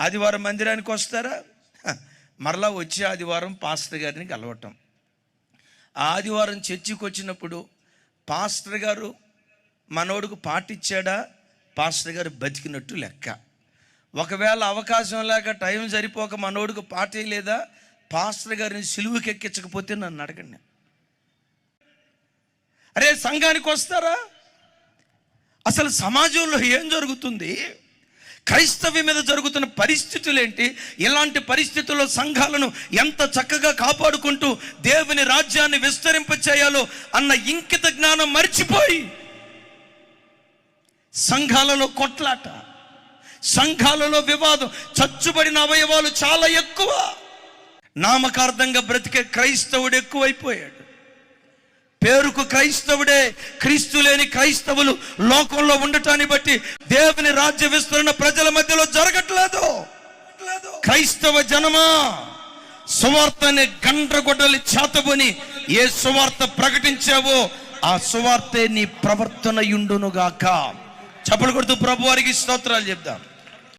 ఆదివారం మందిరానికి వస్తారా? మరలా వచ్చే ఆదివారం పాస్టర్ గారిని కలవటం. ఆదివారం చర్చికి వచ్చినప్పుడు పాస్టర్ గారు మనోడుకు పాటిచ్చాడా పాస్టర్ గారు బతికినట్టు లెక్క. ఒకవేళ అవకాశం లేక టైం సరిపోక మనోడుకు పాటేయలేదా పాస్టర్ గారిని సిలువుకి ఎక్కించకపోతే నన్ను అడగండి. అరే సంఘానికి వస్తారా? అసలు సమాజంలో ఏం జరుగుతుంది? క్రైస్తవ్యం మీద జరుగుతున్న పరిస్థితులు ఏంటి ఇలాంటి పరిస్థితుల్లో సంఘాలను ఎంత చక్కగా కాపాడుకుంటూ దేవుని రాజ్యాన్ని విస్తరింపచేయాలో అన్న ఇంకిత జ్ఞానం మర్చిపోయి సంఘాలలో కొట్లాట సంఘాలలో వివాదం చచ్చుబడిన అవయవాలు చాలా ఎక్కువ. నామకార్థంగా బ్రతికే క్రైస్తవుడు ఎక్కువైపోయాడు. పేరుకు క్రైస్తవుడే క్రీస్తు లేని క్రైస్తవులు లోకంలో ఉండటాన్ని బట్టి దేవుని రాజ్య విస్తరణ ప్రజల మధ్యలో జరగట్లేదు. క్రైస్తవ జనమా సువార్తని గండ్రగొడ్డలి చేతబుని ఏ సువార్త ప్రకటించావో ఆ సువార్తే నీ ప్రవర్తన యుండునుగాక చప్పలు కొడుతూ ప్రభు వారికి స్తోత్రాలు చెప్దాం.